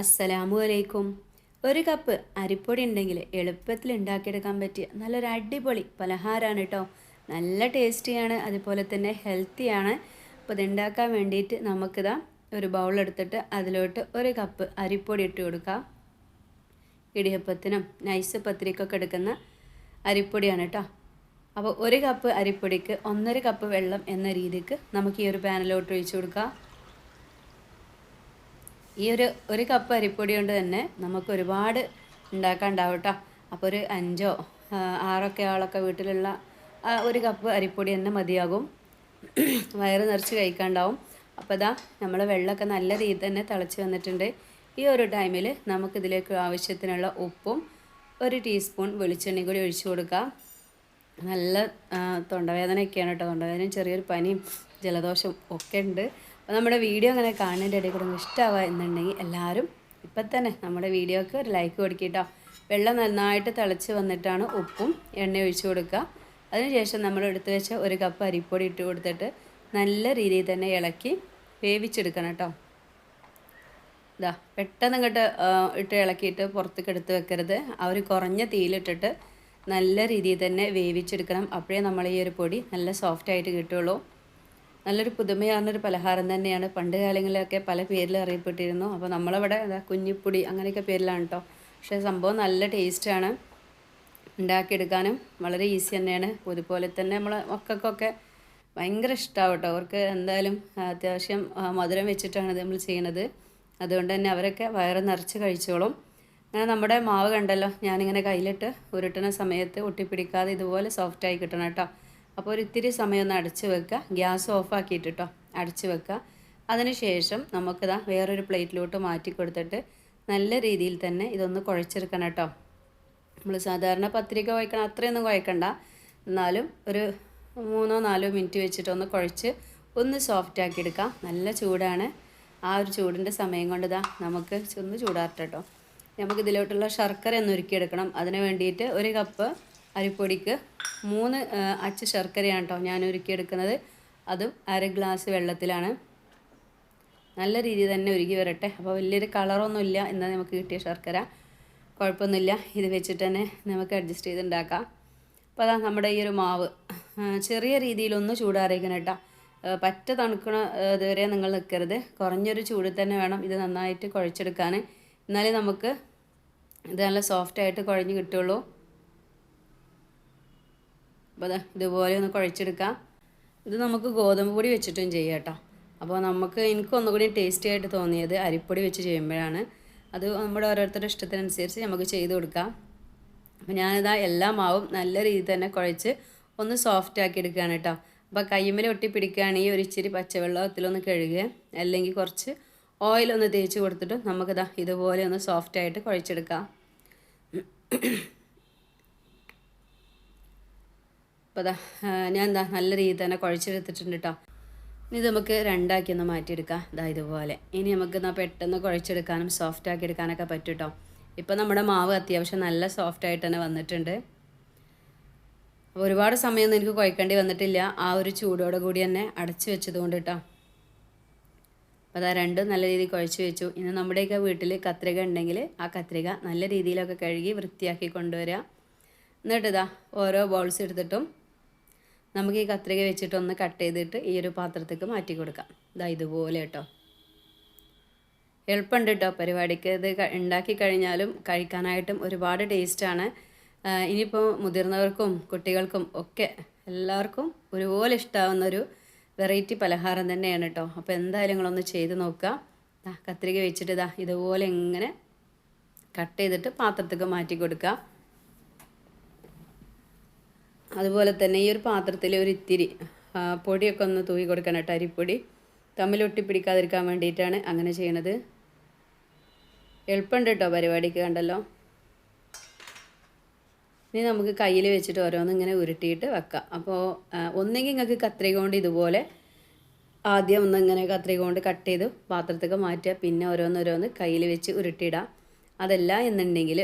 അസ്സലാമു അലൈക്കും. ഒരു കപ്പ് അരിപ്പൊടി ഉണ്ടെങ്കിൽ എളുപ്പത്തിൽ ഉണ്ടാക്കിയെടുക്കാൻ പറ്റിയ നല്ലൊരു അടിപൊളി പലഹാരമാണ് കേട്ടോ നല്ല ടേസ്റ്റിയാണ് അതുപോലെ തന്നെ ഹെൽത്തിയാണ് അപ്പോൾ ഇതുണ്ടാക്കാൻ വേണ്ടിയിട്ട് നമുക്കിതാ ഒരു ബൗൾ എടുത്തിട്ട് അതിലോട്ട് ഒരു കപ്പ് അരിപ്പൊടി ഇട്ട് കൊടുക്കാം. ഇടിയപ്പത്തിനും നൈസ് പത്തിരിക്കൊക്കെ എടുക്കുന്ന അരിപ്പൊടിയാണ് കേട്ടോ അപ്പോൾ ഒരു കപ്പ് അരിപ്പൊടിക്ക് ഒന്നര കപ്പ് വെള്ളം എന്ന രീതിക്ക് നമുക്ക് ഈ ഒരു പാനിലോട്ട് ഒഴിച്ചു കൊടുക്കാം. ഈ ഒരു ഒരു കപ്പ് അരിപ്പൊടി കൊണ്ട് തന്നെ നമുക്ക് ഒരുപാട് ഉണ്ടാക്കാൻ ഉണ്ടാവും കേട്ടോ അപ്പോൾ ഒരു അഞ്ചോ ആറൊക്കെ ആളൊക്കെ വീട്ടിലുള്ള ഒരു കപ്പ് അരിപ്പൊടി തന്നെ മതിയാകും. വയറ് നിറച്ച് കഴിക്കാണ്ടാവും. അപ്പോൾ ഇതാ നമ്മൾ വെള്ളമൊക്കെ നല്ല രീതിയിൽ തന്നെ തിളച്ച് വന്നിട്ടുണ്ട്. ഈ ഒരു ടൈമിൽ നമുക്കിതിലേക്ക് ആവശ്യത്തിനുള്ള ഉപ്പും ഒരു ടീസ്പൂൺ വെളിച്ചെണ്ണയും കൂടി ഒഴിച്ചു കൊടുക്കാം. നല്ല തൊണ്ടവേദനയൊക്കെയാണ് കേട്ടോ തൊണ്ടവേദനയും ചെറിയൊരു പനിയും ജലദോഷം ഒക്കെ ഉണ്ട്. അപ്പോൾ നമ്മുടെ വീഡിയോ അങ്ങനെ കാണുന്നതിന്റെ ഇടയിൽ കൂടെ ഇഷ്ടമാവുക എന്നുണ്ടെങ്കിൽ എല്ലാവരും ഇപ്പം തന്നെ നമ്മുടെ വീഡിയോക്ക് ഒരു ലൈക്ക് കൊടുക്കിട്ടോ വെള്ളം നന്നായിട്ട് തിളച്ച് വന്നിട്ടാണ് ഉപ്പും എണ്ണ ഒഴിച്ചു കൊടുക്കുക. അതിനുശേഷം നമ്മൾ എടുത്തു വെച്ച ഒരു കപ്പ് അരിപ്പൊടി ഇട്ട് കൊടുത്തിട്ട് നല്ല രീതിയിൽ തന്നെ ഇളക്കി വേവിച്ചെടുക്കണം കേട്ടോ ഇതാ പെട്ടെന്ന് ഇങ്ങോട്ട് ഇട്ട് ഇളക്കിയിട്ട് പുറത്തേക്ക് എടുത്ത് വെക്കരുത്. ആ ഒരു കുറഞ്ഞ തീയിലിട്ടിട്ട് നല്ല രീതിയിൽ തന്നെ വേവിച്ചെടുക്കണം. അപ്പോഴേ നമ്മൾ ഈ ഒരു പൊടി നല്ല സോഫ്റ്റായിട്ട് കിട്ടുള്ളൂ. നല്ലൊരു പുതുമയാർന്നൊരു പലഹാരം തന്നെയാണ്. പണ്ട് കാലങ്ങളിലൊക്കെ പല പേരിൽ അറിയപ്പെട്ടിരുന്നു. അപ്പോൾ നമ്മളവിടെ കുഞ്ഞിപ്പൊടി അങ്ങനെയൊക്കെ പേരിലാണ് കേട്ടോ പക്ഷേ സംഭവം നല്ല ടേസ്റ്റാണ് ഉണ്ടാക്കിയെടുക്കാനും വളരെ ഈസി തന്നെയാണ്. അതുപോലെ തന്നെ നമ്മളെ മക്കൾക്കൊക്കെ ഭയങ്കര ഇഷ്ടമാവും കേട്ടോ അവർക്ക് എന്തായാലും അത്യാവശ്യം മധുരം വെച്ചിട്ടാണ് ഇത് നമ്മൾ ചെയ്യണത് അതുകൊണ്ട് തന്നെ അവരൊക്കെ വയറ് നിറച്ച് കഴിച്ചോളും. അങ്ങനെ നമ്മുടെ മാവ് കണ്ടല്ലോ ഞാനിങ്ങനെ കയ്യിലിട്ട് ഉരുട്ടുന്ന സമയത്ത് ഒട്ടിപ്പിടിക്കാതെ ഇതുപോലെ സോഫ്റ്റായി കിട്ടണം കേട്ടോ അപ്പോൾ ഒരു ഇത്തിരി സമയം ഒന്ന് അടച്ച് വെക്കുക. ഗ്യാസ് ഓഫാക്കിയിട്ട് കേട്ടോ അടച്ച് വെക്കുക. അതിനുശേഷം നമുക്കിതാ വേറൊരു പ്ലേറ്റിലോട്ട് മാറ്റി കൊടുത്തിട്ട് നല്ല രീതിയിൽ തന്നെ ഇതൊന്ന് കുഴച്ചെടുക്കണം കേട്ടോ. നമ്മൾ സാധാരണ പത്രിക കുഴക്കണം അത്രയൊന്നും കുഴക്കണ്ട. എന്നാലും ഒരു മൂന്നോ നാലോ മിനിറ്റ് വെച്ചിട്ട് ഒന്ന് കുഴച്ച് ഒന്ന് സോഫ്റ്റ് ആക്കി എടുക്കാം. നല്ല ചൂടാണ്. ആ ഒരു ചൂടിന്റെ സമയം കൊണ്ട് ഇതാ നമുക്ക് ഒന്ന് ചൂടാറട്ടെ കേട്ടോ. നമുക്ക് ഇതിലോട്ടുള്ള ശർക്കര ഒന്ന് ഉരുക്കിയെടുക്കണം. അതിന് വേണ്ടിയിട്ട് ഒരു കപ്പ് അരിപ്പൊടിക്ക് മൂന്ന് അച്ച് ശർക്കരയാണ് കേട്ടോ ഞാൻ ഉരുക്കിയെടുക്കുന്നത്. അതും അര ഗ്ലാസ് വെള്ളത്തിലാണ്. നല്ല രീതിയിൽ തന്നെ ഉരുകി വരട്ടെ. അപ്പോൾ വലിയൊരു കളറൊന്നുമില്ല. എന്നാൽ നമുക്ക് കിട്ടിയ ശർക്കര. കുഴപ്പമൊന്നുമില്ല. ഇത് വെച്ചിട്ട് തന്നെ നമുക്ക് അഡ്ജസ്റ്റ് ചെയ്ത് ഉണ്ടാക്കാം. അപ്പോൾ അതാ നമ്മുടെ ഈ ഒരു മാവ്. ചെറിയ രീതിയിലൊന്ന് ചൂടാറിയിക്കണം കേട്ടോ. പറ്റ തണുക്കണ ഇതുവരെ നിങ്ങൾ നിൽക്കരുത്. കുറഞ്ഞൊരു ചൂടിൽ തന്നെ വേണം ഇത് നന്നായിട്ട് കുഴച്ചെടുക്കാൻ. എന്നാലേ നമുക്ക് ഇത് നല്ല സോഫ്റ്റായിട്ട് കുഴഞ്ഞ് കിട്ടുള്ളൂ. അപ്പോൾ ഇതുപോലെ ഒന്ന് കുഴച്ചെടുക്കാം. ഇത് നമുക്ക് ഗോതമ്പ് പൊടി വെച്ചിട്ടും ചെയ്യാം കേട്ടോ. അപ്പോൾ നമുക്ക് എനിക്ക് ഒന്നുകൂടി ടേസ്റ്റി ആയിട്ട് തോന്നിയത് അരിപ്പൊടി വെച്ച് ചെയ്യുമ്പോഴാണ്. അത് നമ്മുടെ ഓരോരുത്തരുടെ ഇഷ്ടത്തിനനുസരിച്ച് നമുക്ക് ചെയ്ത് കൊടുക്കാം. അപ്പോൾ ഞാനിതാ എല്ലാ മാവും നല്ല രീതിയിൽ തന്നെ കുഴച്ച് ഒന്ന് സോഫ്റ്റ് ആക്കി എടുക്കുകയാണ് കേട്ടോ. അപ്പോൾ കയ്യുമ്മൽ ഒട്ടി പിടിക്കുകയാണെങ്കിൽ ഒരു ഇച്ചിരി പച്ചവെള്ളത്തിലൊന്ന് കഴുകുക. അല്ലെങ്കിൽ കുറച്ച് ഓയിൽ ഒന്ന് തേച്ച് കൊടുത്തിട്ട് നമുക്കിതാ ഇതുപോലെ ഒന്ന് സോഫ്റ്റായിട്ട് കുഴച്ചെടുക്കാം. അപ്പോൾ അതാ ഞാൻ എന്താ നല്ല രീതിയിൽ തന്നെ കുഴച്ചെടുത്തിട്ടുണ്ട് കേട്ടോ ഇനി ഇത് നമുക്ക് രണ്ടാക്കി ഒന്ന് മാറ്റിയെടുക്കാം. ഇതാ ഇതുപോലെ. ഇനി നമുക്ക് എന്നാൽ പെട്ടെന്ന് കുഴച്ചെടുക്കാനും സോഫ്റ്റ് ആക്കി എടുക്കാനൊക്കെ പറ്റും കേട്ടോ ഇപ്പോൾ നമ്മുടെ മാവ് അത്യാവശ്യം നല്ല സോഫ്റ്റ് ആയിട്ട് തന്നെ വന്നിട്ടുണ്ട്. ഒരുപാട് സമയമൊന്നും എനിക്ക് കുഴക്കേണ്ടി വന്നിട്ടില്ല. ആ ഒരു ചൂടോടെ കൂടി തന്നെ അടച്ചു വെച്ചതുകൊണ്ട് കേട്ടോ അപ്പോൾ അതാ രണ്ടും നല്ല രീതിയിൽ കുഴച്ച് വെച്ചു. ഇനി നമ്മുടെയൊക്കെ വീട്ടിൽ കത്രിക ഉണ്ടെങ്കിൽ ആ കത്രിക നല്ല രീതിയിലൊക്കെ കഴുകി വൃത്തിയാക്കി കൊണ്ടുവരിക എന്നിട്ട് ഇതാ ഓരോ ബൗൾസ് എടുത്തിട്ടും നമുക്ക് ഈ കത്രിക വെച്ചിട്ട് ഒന്ന് കട്ട് ചെയ്തിട്ട് ഈ ഒരു പാത്രത്തേക്ക് മാറ്റി കൊടുക്കാം. ഇതാ ഇതുപോലെ കേട്ടോ എളുപ്പമുണ്ട് കേട്ടോ പരിപാടിക്ക്. ഇത് ഉണ്ടാക്കി കഴിഞ്ഞാലും കഴിക്കാനായിട്ടും ഒരുപാട് ടേസ്റ്റാണ് ഇനിയിപ്പോൾ മുതിർന്നവർക്കും കുട്ടികൾക്കും ഒക്കെ എല്ലാവർക്കും ഒരുപോലെ ഇഷ്ടാവുന്ന ഒരു വെറൈറ്റി പലഹാരം തന്നെയാണ് കേട്ടോ അപ്പോൾ എന്തായാലും നിങ്ങളൊന്ന് ചെയ്ത് നോക്കുക. കത്രിക വെച്ചിട്ട് ഇതാ ഇതുപോലെ ഇങ്ങനെ കട്ട് ചെയ്തിട്ട് പാത്രത്തേക്ക് മാറ്റി കൊടുക്കുക. അതുപോലെ തന്നെ ഈ ഒരു പാത്രത്തിൽ ഒരു ഇത്തിരി പൊടിയൊക്കെ ഒന്ന് തൂക്കി കൊടുക്കണം കേട്ടോ അരിപ്പൊടി. തമ്മിലൊട്ടി പിടിക്കാതിരിക്കാൻ വേണ്ടിയിട്ടാണ് അങ്ങനെ ചെയ്യണത്. എളുപ്പമുണ്ട് കേട്ടോ പരിപാടിക്ക് കണ്ടല്ലോ. ഇനി നമുക്ക് കയ്യിൽ വെച്ചിട്ട് ഓരോന്ന് ഇങ്ങനെ ഉരുട്ടിയിട്ട് വെക്കാം. അപ്പോൾ ഒന്നെങ്കിൽ നിങ്ങൾക്ക് കത്രിക കൊണ്ട് ഇതുപോലെ ആദ്യം ഒന്ന് ഇങ്ങനെ കത്രിക കൊണ്ട് കട്ട് ചെയ്ത് പാത്രത്തേക്ക് മാറ്റുക. പിന്നെ ഓരോന്നോരോന്ന് കയ്യിൽ വെച്ച് ഉരുട്ടിയിടാം. അതല്ല എന്നുണ്ടെങ്കിൽ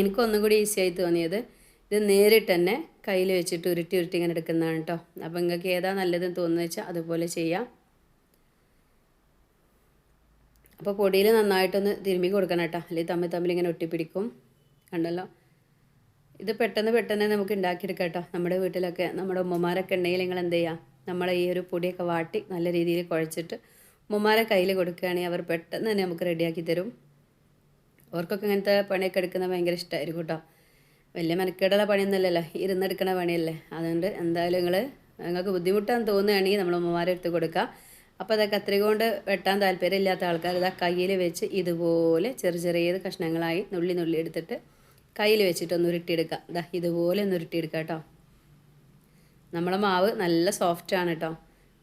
എനിക്കൊന്നും കൂടി ഈസി ആയി തോന്നിയത് ഇത് നേരിട്ട് തന്നെ കയ്യിൽ വെച്ചിട്ട് ഉരുട്ടി ഉരുട്ടി ഇങ്ങനെ എടുക്കുന്നതാണ് കേട്ടോ അപ്പോൾ നിങ്ങൾക്ക് ഏതാ നല്ലതെന്ന് തോന്നുന്നത് വെച്ചാൽ അതുപോലെ ചെയ്യാം. അപ്പോൾ പൊടിയിൽ നന്നായിട്ടൊന്ന് തിരുമ്മി കൊടുക്കണം കേട്ടോ അല്ലെങ്കിൽ തമ്മിൽ തമ്മിൽ ഇങ്ങനെ ഒട്ടിപ്പിടിക്കും. കണ്ടല്ലോ? ഇത് പെട്ടെന്ന് പെട്ടെന്ന് നമുക്ക് ഉണ്ടാക്കിയെടുക്കാം കേട്ടോ നമ്മുടെ വീട്ടിലൊക്കെ നമ്മുടെ ഉമ്മമാരൊക്കെ ഉണ്ടെങ്കിൽ നിങ്ങൾ എന്ത് ചെയ്യുക നമ്മളെ ഈ ഒരു പൊടിയൊക്കെ വാട്ടി നല്ല രീതിയിൽ കുഴച്ചിട്ട് ഉമ്മമാരെ കയ്യിൽ കൊടുക്കുകയാണെങ്കിൽ അവർ പെട്ടെന്ന് തന്നെ നമുക്ക് റെഡിയാക്കി തരും. അവർക്കൊക്കെ ഇങ്ങനത്തെ പണിയൊക്കെ എടുക്കുന്നത് ഭയങ്കര ഇഷ്ടമായിരിക്കും കേട്ടോ വലിയ മെനക്കേടുള്ള പണിയൊന്നുമല്ലല്ലോ. ഇരുന്നെടുക്കണ പണിയല്ലേ. അതുകൊണ്ട് എന്തായാലും നിങ്ങൾ നിങ്ങൾക്ക് ബുദ്ധിമുട്ടാന്ന് തോന്നുകയാണെങ്കിൽ നമ്മൾ ഉമ്മമാരെ എടുത്ത് കൊടുക്കാം അപ്പോൾ അതൊക്കെ കത്രിക കൊണ്ട് വെട്ടാൻ താല്പര്യമില്ലാത്ത ആൾക്കാർ ഇതാ കയ്യിൽ വെച്ച് ഇതുപോലെ ചെറിയ ചെറിയ കഷ്ണങ്ങളായി നുള്ളി നുള്ളി എടുത്തിട്ട് കയ്യിൽ വെച്ചിട്ടൊന്ന് ഉരുട്ടിയെടുക്കുക. ഇതാ ഇതുപോലെ ഒന്ന് ഉരുട്ടിയെടുക്കുക കേട്ടോ. നമ്മളെ മാവ് നല്ല സോഫ്റ്റ് ആണ് കേട്ടോ.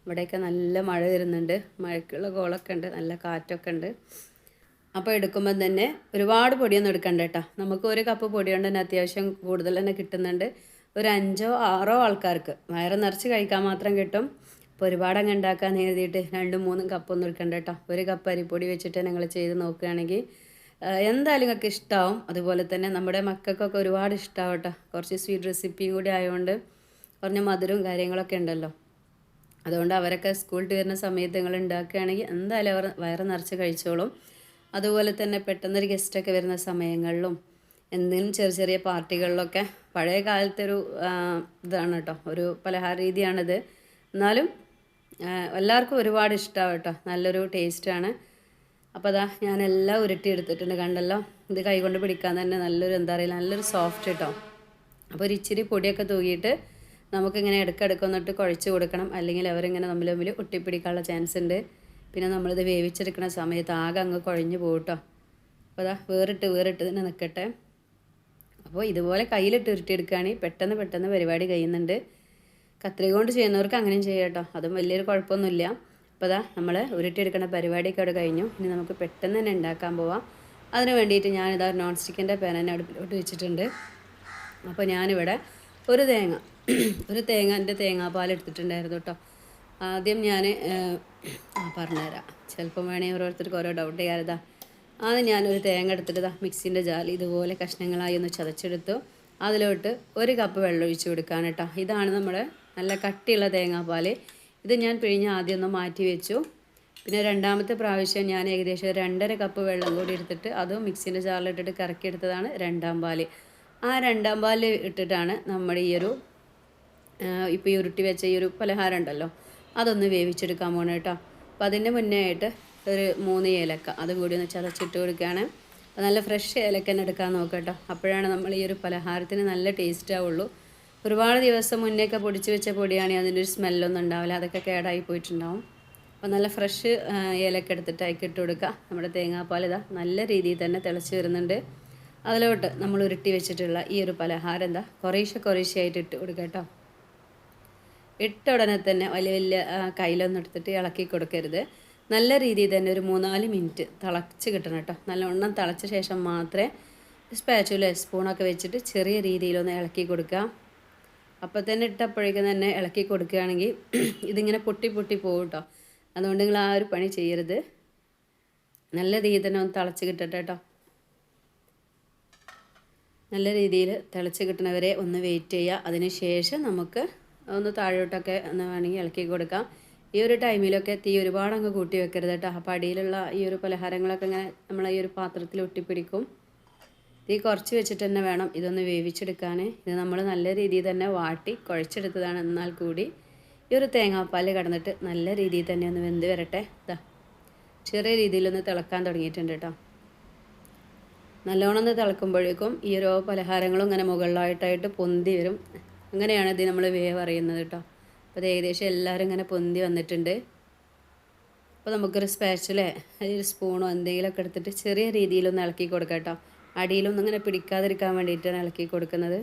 ഇവിടെയൊക്കെ നല്ല മഴ വരുന്നുണ്ട്. മഴയ്ക്കുള്ള കോളൊക്കെ ഉണ്ട്. നല്ല കാറ്റൊക്കെ ഉണ്ട്. അപ്പോൾ എടുക്കുമ്പം തന്നെ ഒരുപാട് പൊടിയൊന്നും എടുക്കണ്ട കേട്ടോ. നമുക്ക് ഒരു കപ്പ് പൊടി കൊണ്ട് തന്നെ അത്യാവശ്യം കൂടുതൽ തന്നെ കിട്ടുന്നുണ്ട്. ഒരു അഞ്ചോ ആറോ ആൾക്കാർക്ക്. വയറ് നിറച്ച് കഴിക്കാൻ മാത്രം കിട്ടും. അപ്പോൾ ഒരുപാട് അങ്ങ് ഉണ്ടാക്കാൻ എഴുതിയിട്ട് രണ്ടും മൂന്നും കപ്പൊന്നും എടുക്കണ്ട കേട്ടോ. ഒരു കപ്പ് അരിപ്പൊടി വെച്ചിട്ട് നിങ്ങൾ ചെയ്ത് നോക്കുകയാണെങ്കിൽ എന്തായാലും നിങ്ങൾക്ക് ഇഷ്ടമാവും അതുപോലെ തന്നെ നമ്മുടെ മക്കൾക്കൊക്കെ ഒരുപാട് ഇഷ്ടമാവും കേട്ടോ. കുറച്ച് സ്വീറ്റ് റെസിപ്പിയും കൂടി ആയതുകൊണ്ട് കുറഞ്ഞ മധുരവും കാര്യങ്ങളൊക്കെ ഉണ്ടല്ലോ. അതുകൊണ്ട് അവരൊക്കെ സ്കൂളിൽ വരുന്ന സമയത്ത് നിങ്ങൾ ഉണ്ടാക്കുകയാണെങ്കിൽ എന്തായാലും അവർ വയറ് നിറച്ച് കഴിച്ചോളും. അതുപോലെ തന്നെ പെട്ടെന്നൊരു ഗസ്റ്റൊക്കെ വരുന്ന സമയങ്ങളിലും എന്തെങ്കിലും ചെറിയ ചെറിയ പാർട്ടികളിലൊക്കെ പഴയ കാലത്തെ ഒരു ഇതാണ് കേട്ടോ. ഒരു പലഹാര രീതിയാണിത്. എന്നാലും എല്ലാവർക്കും ഒരുപാട് ഇഷ്ടമാണ് കേട്ടോ. നല്ലൊരു ടേസ്റ്റാണ് അപ്പോൾ അതാ ഞാനെല്ലാം ഉരുട്ടി എടുത്തിട്ടുണ്ട് കണ്ടല്ലോ. ഇത് കൈകൊണ്ട് പിടിക്കാൻ തന്നെ നല്ലൊരു എന്താ പറയുക നല്ലൊരു സോഫ്റ്റ് കേട്ടോ. അപ്പോൾ ഒരു ഇച്ചിരി പൊടിയൊക്കെ തൂകിയിട്ട് നമുക്കിങ്ങനെ ഇടയ്ക്കിടയ്ക്ക് വന്നിട്ട് കുഴച്ച് കൊടുക്കണം. അല്ലെങ്കിൽ അവരിങ്ങനെ തമ്മിൽ തമ്മിൽ ഒട്ടിപ്പിടിക്കാനുള്ള ചാൻസ് ഉണ്ട്. പിന്നെ നമ്മളിത് വേവിച്ചെടുക്കുന്ന സമയത്ത് ആകെ അങ്ങ് കുഴഞ്ഞു പോകട്ടോ അപ്പോൾ അതാ വേറിട്ട് വേറിട്ട് തന്നെ നിൽക്കട്ടെ അപ്പോൾ ഇതുപോലെ കയ്യിലിട്ട് ഉരുട്ടിയെടുക്കുകയാണെങ്കിൽ പെട്ടെന്ന് പെട്ടെന്ന് പരിപാടി കഴിയുന്നുണ്ട്. കത്രിക കൊണ്ട് ചെയ്യുന്നവർക്ക് അങ്ങനെയും ചെയ്യാം കേട്ടോ. അതും വലിയൊരു കുഴപ്പമൊന്നുമില്ല. അപ്പോൾ അതാ നമ്മൾ ഉരുട്ടിയെടുക്കുന്ന പരിപാടിയൊക്കെ അവിടെ കഴിഞ്ഞു. ഇനി നമുക്ക് പെട്ടെന്ന് തന്നെ ഉണ്ടാക്കാൻ പോവാം. അതിന് വേണ്ടിയിട്ട് ഞാനിതാ നോൺ സ്റ്റിക്കിന്റെ പേന തന്നെ അടുപ്പിലോട്ട് വെച്ചിട്ടുണ്ട്. അപ്പോൾ ഞാനിവിടെ ഒരു തേങ്ങ ഒരു തേങ്ങ എന്റെ തേങ്ങാപ്പാൽ എടുത്തിട്ടുണ്ടായിരുന്നു കേട്ടോ. ആദ്യം ഞാൻ പറഞ്ഞുതരാം. ചിലപ്പം വേണമെങ്കിൽ ഓരോരുത്തർക്ക് ഓരോ ഡൗട്ട് ചെയ്യാറുതാ അത് ഞാനൊരു തേങ്ങ എടുത്തിട്ട് മിക്സിന്റെ ജാലി ഇതുപോലെ കഷ്ണങ്ങളായി ഒന്ന് ചതച്ചെടുത്തു. അതിലോട്ട് ഒരു കപ്പ് വെള്ളം ഒഴിച്ചു കൊടുക്കാൻ കേട്ടോ. ഇതാണ് നമ്മുടെ നല്ല കട്ടിയുള്ള തേങ്ങാപ്പാൽ ഇത് ഞാൻ പിഴിഞ്ഞ് ആദ്യം ഒന്ന് മാറ്റി വെച്ചു. പിന്നെ രണ്ടാമത്തെ പ്രാവശ്യം ഞാൻ ഏകദേശം രണ്ടര കപ്പ് വെള്ളം കൂടി എടുത്തിട്ട് അതും മിക്സിന്റെ ജാറിലിട്ടിട്ട് കറക്കിയെടുത്തതാണ് രണ്ടാം പാൽ. ആ രണ്ടാം പാൽ ഇട്ടിട്ടാണ് നമ്മുടെ ഈ ഒരു ഇപ്പോൾ ഉരുട്ടി വെച്ച ഈ ഒരു പലഹാരം ഉണ്ടല്ലോ. അതൊന്ന് വേവിച്ചെടുക്കാൻ പോകണം കേട്ടോ അപ്പോൾ അതിന്റെ മുന്നേ ആയിട്ട് ഒരു മൂന്ന് ഏലക്ക അതും കൂടി ഒന്ന് ചതച്ചിട്ട് കൊടുക്കുകയാണ്. അപ്പോൾ നല്ല ഫ്രഷ് ഏലക്ക തന്നെ എടുക്കാൻ നോക്കട്ടോ കേട്ടോ അപ്പോഴാണ് നമ്മൾ ഈ ഒരു പലഹാരത്തിന് നല്ല ടേസ്റ്റ് ആവുള്ളൂ. ഒരുപാട് ദിവസം മുന്നേയൊക്കെ പൊടിച്ച് വെച്ച പൊടിയാണെങ്കിൽ അതിന്റെ ഒരു സ്മെല്ലൊന്നും ഉണ്ടാവില്ല. അതൊക്കെ കേടായി പോയിട്ടുണ്ടാവും. അപ്പോൾ നല്ല ഫ്രഷ് ഏലക്ക എടുത്തിട്ട് അയക്കി ഇട്ട് കൊടുക്കുക. നമ്മുടെ തേങ്ങാപ്പാൽ ഇതാ നല്ല രീതിയിൽ തന്നെ തിളച്ച് വരുന്നുണ്ട്. അതിലോട്ട് നമ്മൾ ഉരുട്ടി വെച്ചിട്ടുള്ള ഈ ഒരു പലഹാരം എന്താ കുറേശ്ശെ കുറേശ്ശെ ആയിട്ട് ഇട്ട് കൊടുക്കുക കേട്ടോ ഇട്ട ഉടനെ തന്നെ വലിയ വലിയ കയ്യിലൊന്നും എടുത്തിട്ട് ഇളക്കി കൊടുക്കരുത്. നല്ല രീതിയിൽ തന്നെ ഒരു മൂന്നാൽ മിനിറ്റ് തിളച്ച് കിട്ടണം കേട്ടോ. നല്ലവണ്ണം തിളച്ച ശേഷം മാത്രമേ സ്പാച്ചുല സ്പൂണൊക്കെ വെച്ചിട്ട് ചെറിയ രീതിയിലൊന്ന് ഇളക്കി കൊടുക്കുക. അപ്പോൾ തന്നെ ഇട്ടപ്പോഴേക്കും തന്നെ ഇളക്കി കൊടുക്കുകയാണെങ്കിൽ ഇതിങ്ങനെ പൊട്ടി പൊട്ടി പോകും കേട്ടോ. അതുകൊണ്ട് നിങ്ങൾ ആ ഒരു പണി ചെയ്യരുത്. നല്ല രീതിയിൽ തന്നെ ഒന്ന് തിളച്ച് കിട്ടട്ടെ കേട്ടോ. നല്ല രീതിയിൽ തിളച്ച് കിട്ടണവരെ ഒന്ന് വെയിറ്റ് ചെയ്യുക. അതിന് ശേഷം നമുക്ക് ഒന്ന് താഴോട്ടൊക്കെ ഒന്ന് വേണമെങ്കിൽ ഇളക്കി കൊടുക്കാം. ഈ ഒരു ടൈമിലൊക്കെ തീ ഒരുപാട് അങ്ങ് കൂട്ടി വെക്കരുത് കേട്ടോ. അപ്പോൾ അടിയിലുള്ള ഈ ഒരു പലഹാരങ്ങളൊക്കെ ഇങ്ങനെ നമ്മൾ ഈ ഒരു പാത്രത്തിൽ ഒട്ടിപ്പിടിക്കും. തീ കുറച്ച് വെച്ചിട്ട് തന്നെ വേണം ഇതൊന്ന് വേവിച്ചെടുക്കാൻ ഇത് നമ്മൾ നല്ല രീതിയിൽ തന്നെ വാട്ടി കുഴച്ചെടുത്തതാണ് എന്നാൽ കൂടി. ഈ ഒരു തേങ്ങാപ്പാൽ കടന്നിട്ട് നല്ല രീതിയിൽ തന്നെ ഒന്ന് വെന്ത് വരട്ടെ. ഇതാ ചെറിയ രീതിയിലൊന്ന് തിളക്കാൻ തുടങ്ങിയിട്ടുണ്ട് കേട്ടോ. നല്ലോണം ഒന്ന് തിളക്കുമ്പോഴേക്കും ഈ ഓരോ പലഹാരങ്ങളും ഇങ്ങനെ മുകളിലായിട്ടായിട്ട് പൊന്തി വരും. അങ്ങനെയാണ് ഇത് നമ്മൾ വേവ് അറിയുന്നത് കേട്ടോ. അപ്പോൾ ഏകദേശം എല്ലാവരും ഇങ്ങനെ പൊന്തി വന്നിട്ടുണ്ട്. അപ്പോൾ നമുക്കൊരു സ്പാച്ചിലോ അല്ലെങ്കിൽ സ്പൂണോ എന്തെങ്കിലുമൊക്കെ എടുത്തിട്ട് ചെറിയ രീതിയിലൊന്ന് ഇളക്കി കൊടുക്കാം കേട്ടോ. അടിയിലൊന്നും ഇങ്ങനെ പിടിക്കാതിരിക്കാൻ വേണ്ടിയിട്ടാണ് ഇളക്കി കൊടുക്കുന്നത്.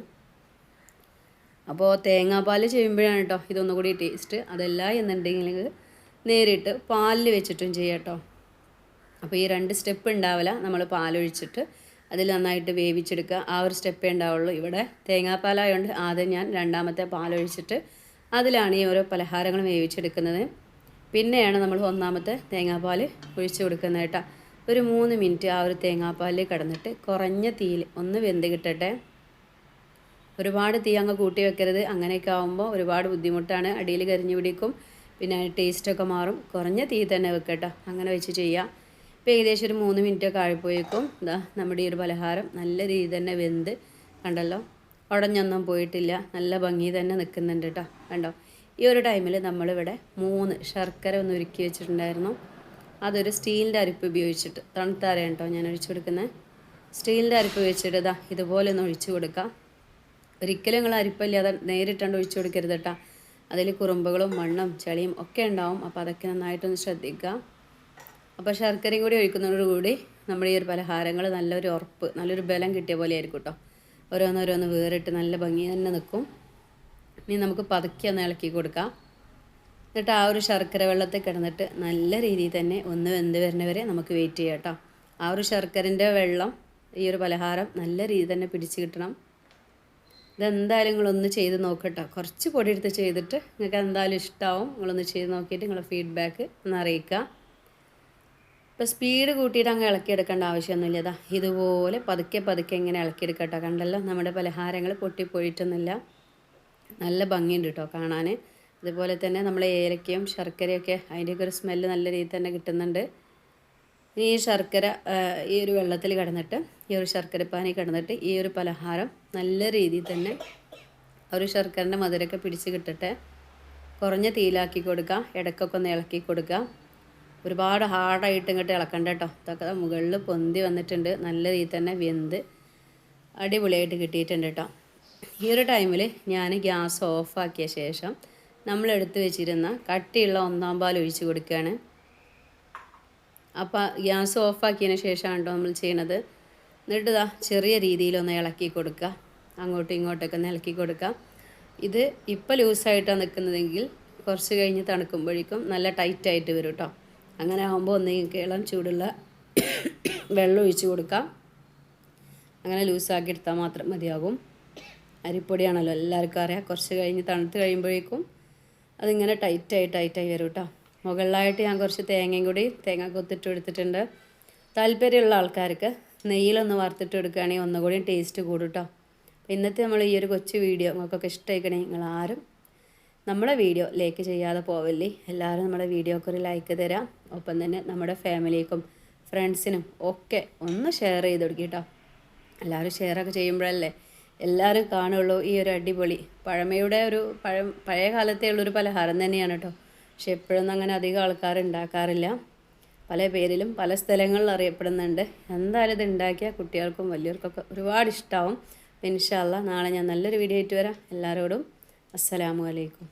അപ്പോൾ തേങ്ങാപ്പാൽ ചെയ്യുമ്പോഴാണ് കേട്ടോ ഇതൊന്നും കൂടി ടേസ്റ്റ് അതല്ല എന്നുണ്ടെങ്കിൽ നേരിട്ട് പാലിൽ വെച്ചിട്ടും ചെയ്യാം കേട്ടോ. അപ്പോൾ ഈ രണ്ട് സ്റ്റെപ്പ് ഉണ്ടാവില്ല. നമ്മൾ പാലൊഴിച്ചിട്ട് അതിൽ നന്നായിട്ട് വേവിച്ചെടുക്കുക. ആ ഒരു സ്റ്റെപ്പേ ഉണ്ടാവുള്ളൂ. ഇവിടെ തേങ്ങാപ്പാലായതുകൊണ്ട് ആദ്യം ഞാൻ രണ്ടാമത്തെ പാലൊഴിച്ചിട്ട് അതിലാണ് ഈ ഓരോ പലഹാരങ്ങളും വേവിച്ചെടുക്കുന്നത്. പിന്നെയാണ് നമ്മൾ ഒന്നാമത്തെ തേങ്ങാപ്പാൽ ഒഴിച്ചു കൊടുക്കുന്നത് കേട്ടോ. ഒരു മൂന്ന് മിനിറ്റ് ആ ഒരു തേങ്ങാപ്പാലിൽ കിടന്നിട്ട് കുറഞ്ഞ തീയിൽ ഒന്ന് വെന്ത് കിട്ടട്ടെ ഒരുപാട് തീ അങ്ങ് കൂട്ടി വെക്കരുത്. അങ്ങനെയൊക്കെ ആകുമ്പോൾ ഒരുപാട് ബുദ്ധിമുട്ടാണ്. അടിയിൽ കരിഞ്ഞു പിടിക്കും. പിന്നെ ടേസ്റ്റൊക്കെ മാറും. കുറഞ്ഞ തീ തന്നെ വെക്കട്ടോ അങ്ങനെ വെച്ച് ചെയ്യാം. ഇപ്പോൾ ഏകദേശം ഒരു മൂന്ന് മിനിറ്റൊക്കെ ആയിപ്പോയേക്കും ഇതാ നമ്മുടെ ഈ ഒരു പലഹാരം നല്ല രീതി തന്നെ വെന്ത് കണ്ടല്ലോ? ഉടഞ്ഞൊന്നും പോയിട്ടില്ല. നല്ല ഭംഗി തന്നെ നിൽക്കുന്നുണ്ട് കേട്ടോ. കണ്ടോ? ഈ ഒരു ടൈമിൽ നമ്മളിവിടെ മൂന്ന് ശർക്കര ഒന്ന് ഒരുക്കി വെച്ചിട്ടുണ്ടായിരുന്നു. അതൊരു സ്റ്റീലിന്റെ അരിപ്പ് ഉപയോഗിച്ചിട്ട്. തണുത്താരയാണ് കേട്ടോ ഞാൻ ഒഴിച്ചു കൊടുക്കുന്നത് സ്റ്റീലിന്റെ അരിപ്പ് വെച്ചിട്ട് ഇതാ ഇതുപോലെ ഒന്ന് ഒഴിച്ചു കൊടുക്കാം. ഒരിക്കലും നിങ്ങൾ അരിപ്പല്ലാതെ നേരിട്ടാണ്ട് ഒഴിച്ചു കൊടുക്കരുത് കേട്ടോ. അതിൽ കുറുമ്പുകളും മണ്ണും ചെളിയും ഒക്കെ ഉണ്ടാവും. അപ്പോൾ അതൊക്കെ നന്നായിട്ടൊന്ന് ശ്രദ്ധിക്കുക അപ്പോൾ ശർക്കരയും കൂടി ഒഴിക്കുന്നതോടുകൂടി നമ്മുടെ ഈ ഒരു പലഹാരങ്ങൾ നല്ലൊരു ഉറപ്പ് നല്ലൊരു ബലം കിട്ടിയ പോലെ ആയിരിക്കും കേട്ടോ ഓരോന്നോരോന്ന് വേറിട്ട് നല്ല ഭംഗി തന്നെ നിൽക്കും. ഇനി നമുക്ക് പതുക്കി ഒന്ന് ഇളക്കി കൊടുക്കാം. എന്നിട്ട് ആ ഒരു ശർക്കര വെള്ളത്തിൽ കിടന്നിട്ട് നല്ല രീതിയിൽ തന്നെ ഒന്ന് വെന്ത് വരുന്നവരെ നമുക്ക് വെയിറ്റ് ചെയ്യാം കേട്ടോ ആ ഒരു ശർക്കരന്റെ വെള്ളം ഈ ഒരു പലഹാരം നല്ല രീതിയിൽ തന്നെ പിടിച്ച് കിട്ടണം. ഇതെന്തായാലും നിങ്ങളൊന്ന് ചെയ്ത് നോക്കട്ടോ കുറച്ച് പൊടി എടുത്ത് ചെയ്തിട്ട് നിങ്ങൾക്ക് എന്തായാലും ഇഷ്ടമാവും നിങ്ങളൊന്ന് ചെയ്ത് നോക്കിയിട്ട് നിങ്ങളുടെ ഫീഡ്ബാക്ക് ഒന്ന് അറിയിക്കുക. ഇപ്പോൾ സ്പീഡ് കൂട്ടിയിട്ട് അങ്ങ് ഇളക്കിയെടുക്കേണ്ട ആവശ്യമൊന്നുമില്ല. ഇതാ ഇതുപോലെ പതുക്കെ പതുക്കെ ഇങ്ങനെ ഇളക്കിയെടുക്കട്ടോ. കണ്ടല്ലോ നമ്മുടെ പലഹാരങ്ങൾ പൊട്ടിപ്പോയിട്ടൊന്നുമില്ല. നല്ല ഭംഗിയുണ്ട് കേട്ടോ കാണാൻ അതുപോലെ തന്നെ നമ്മൾ ഏലക്കയും ശർക്കരയൊക്കെ അതിന്റെയൊക്കെ ഒരു സ്മെല്ല് നല്ല രീതിയിൽ തന്നെ കിട്ടുന്നുണ്ട്. ഈ ശർക്കര ഈ ഒരു വെള്ളത്തിൽ കിടന്നിട്ട് ഈ ഒരു ശർക്കരപ്പാനി കിടന്നിട്ട് ഈ ഒരു പലഹാരം നല്ല രീതിയിൽ തന്നെ ഒരു ശർക്കരന്റെ മധുരമൊക്കെ പിടിച്ച് കിട്ടട്ടെ. കുറഞ്ഞ തീലാക്കി കൊടുക്കുക ഇടക്കൊക്കെ ഒന്ന് ഇളക്കി കൊടുക്കുക ഒരുപാട് ഹാർഡായിട്ട് ഇങ്ങോട്ട് ഇളക്കണ്ട കേട്ടോ ഇതൊക്കെ മുകളിൽ പൊന്തി വന്നിട്ടുണ്ട്. നല്ല രീതിയിൽ തന്നെ വെന്ത് അടിപൊളിയായിട്ട് കിട്ടിയിട്ടുണ്ട് കേട്ടോ ഈ ഒരു ടൈമിൽ ഞാൻ ഗ്യാസ് ഓഫാക്കിയ ശേഷം നമ്മൾ എടുത്തു വെച്ചിരുന്ന കട്ടിയുള്ള ഒന്നാം പാൽ ഒഴിച്ച് കൊടുക്കുകയാണ് അപ്പോൾ ഗ്യാസ് ഓഫാക്കിയതിന് ശേഷമാണ് കേട്ടോ നമ്മൾ ചെയ്യണത്. എന്നിട്ട് ഇതാ ചെറിയ രീതിയിലൊന്ന് ഇളക്കി കൊടുക്കുക അങ്ങോട്ടും ഇങ്ങോട്ടൊക്കെ ഒന്ന് ഇളക്കി കൊടുക്കുക ഇത് ഇപ്പോൾ ലൂസായിട്ടാണ് നിൽക്കുന്നതെങ്കിൽ കുറച്ച് കഴിഞ്ഞ് തണുക്കുമ്പോഴേക്കും നല്ല ടൈറ്റായിട്ട് വരും കേട്ടോ അങ്ങനെ ആകുമ്പോൾ ഒന്നെങ്കിൽ ഇളം ചൂടുള്ള വെള്ളം ഒഴിച്ച് കൊടുക്കാം. അങ്ങനെ ലൂസാക്കി എടുത്താൽ മാത്രം മതിയാകും. അരിപ്പൊടിയാണല്ലോ എല്ലാവർക്കും അറിയാം. കുറച്ച് കഴിഞ്ഞ് തണുത്ത് കഴിയുമ്പോഴേക്കും അതിങ്ങനെ ടൈറ്റായി ടൈറ്റായി വരും കേട്ടോ മുകളിലായിട്ട് ഞാൻ കുറച്ച് തേങ്ങയും കൂടി തേങ്ങ കൊത്തിട്ട് എടുത്തിട്ടുണ്ട്. താല്പര്യമുള്ള ആൾക്കാർക്ക് നെയ്യിലൊന്ന് വറുത്തിട്ട് എടുക്കുകയാണെങ്കിൽ ഒന്നുകൂടി ടേസ്റ്റ് കൂടും കേട്ടോ ഇന്നത്തെ നമ്മൾ ഈ ഒരു കൊച്ചു വീഡിയോ നിങ്ങൾക്കൊക്കെ ഇഷ്ടമായിക്കണേ. നിങ്ങൾ ആരും നമ്മുടെ വീഡിയോ ലൈക്ക് ചെയ്യാതെ പോവല്ലേ? എല്ലാവരും നമ്മുടെ വീഡിയോക്ക് ഒരു ലൈക്ക് തരാം. ഒപ്പം തന്നെ നമ്മുടെ ഫാമിലിക്കും ഫ്രണ്ട്സിനും ഒക്കെ ഒന്ന് ഷെയർ ചെയ്ത് കൊടുക്കിട്ടോ കേട്ടോ. എല്ലാവരും ഷെയറൊക്കെ ചെയ്യുമ്പോഴല്ലേ എല്ലാവരും കാണുള്ളൂ ഈ ഒരു അടിപൊളി. പഴമയുടെ ഒരു പഴ പഴയ കാലത്തെ ഉള്ളൊരു പലഹാരം തന്നെയാണ് കേട്ടോ. പക്ഷെ എപ്പോഴൊന്നും അങ്ങനെ അധികം ആൾക്കാർ ഉണ്ടാക്കാറില്ല. പല പേരിലും പല സ്ഥലങ്ങളിൽ അറിയപ്പെടുന്നുണ്ട്. എന്തായാലും ഇത് ഉണ്ടാക്കിയാൽ കുട്ടികൾക്കും വലിയവർക്കൊക്കെ ഒരുപാട് ഇഷ്ടമാവും ഇൻഷാല്ല നാളെ ഞാൻ നല്ലൊരു വീഡിയോ ആയിട്ട് വരാം. എല്ലാവരോടും അസ്സലാമു അലൈക്കും.